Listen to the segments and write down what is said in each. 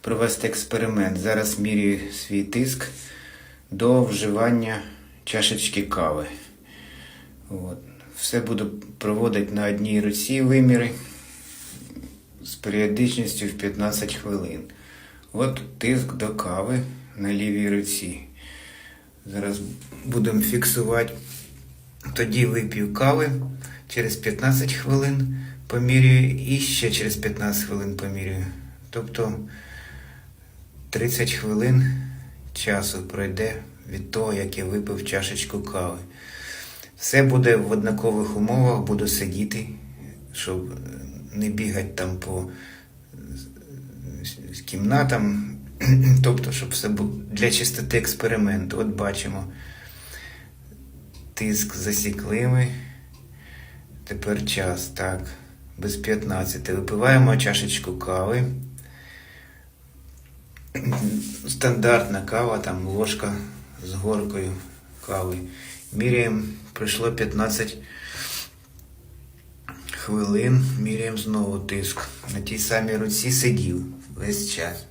провести експеримент. Зараз міряю свій тиск до вживання чашечки кави. От. Все буду проводити на одній руці виміри з періодичністю в 15 хвилин. От тиск до кави на лівій руці. Зараз будемо фіксувати. Тоді вип'ю кави через 15 хвилин помірюю і ще через 15 хвилин помірюю. Тобто 30 хвилин часу пройде від того, як я випив чашечку кави. Все буде в однакових умовах, буду сидіти, щоб не бігати там по кімнатам, тобто, щоб все було для чистоти експерименту. От бачимо, тиск засікли ми. Тепер час, так, без 15. Випиваємо чашечку кави. Стандартна кава, там ложка з горкою кави. Міряємо, пройшло 15 хвилин, міряємо знову тиск. На тій самій руці сидів весь час.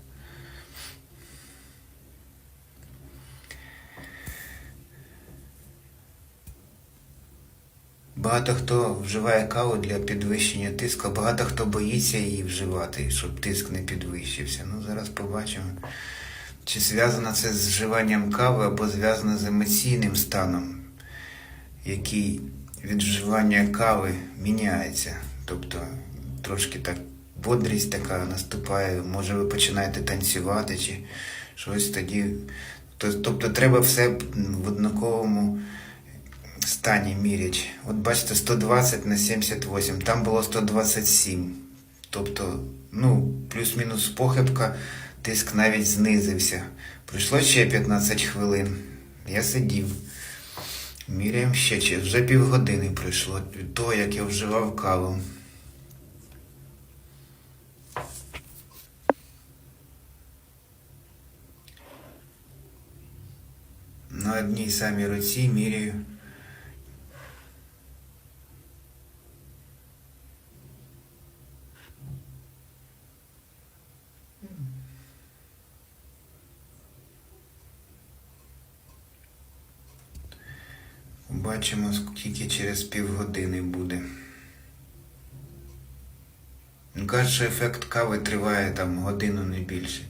Багато хто вживає каву для підвищення тиску, а багато хто боїться її вживати, щоб тиск не підвищився. Ну, зараз побачимо, чи зв'язано це з вживанням кави або зв'язано з емоційним станом, який від вживання кави міняється. Тобто трошки так бодрість така наступає, може ви починаєте танцювати чи щось тоді. Тобто треба все в однаковому стані міряч. От бачите, 120 на 78, там було 127. Тобто, ну, плюс-мінус похибка, тиск навіть знизився. Пройшло ще 15 хвилин. Я сидів. Міряємо ще чи вже півгодини пройшло від того, як я вживав каву. На одній самій руці міряю. Бачимо, скільки через півгодини буде. Ну, Кажуть, що ефект кави триває там годину не більше.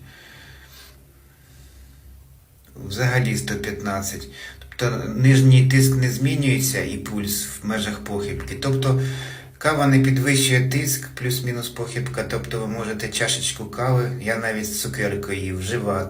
Взагалі 115. Тобто нижній тиск не змінюється і пульс в межах похибки. Тобто кава не підвищує тиск, плюс-мінус похибка. Тобто ви можете чашечку кави, я навіть з цукеркою її вживати.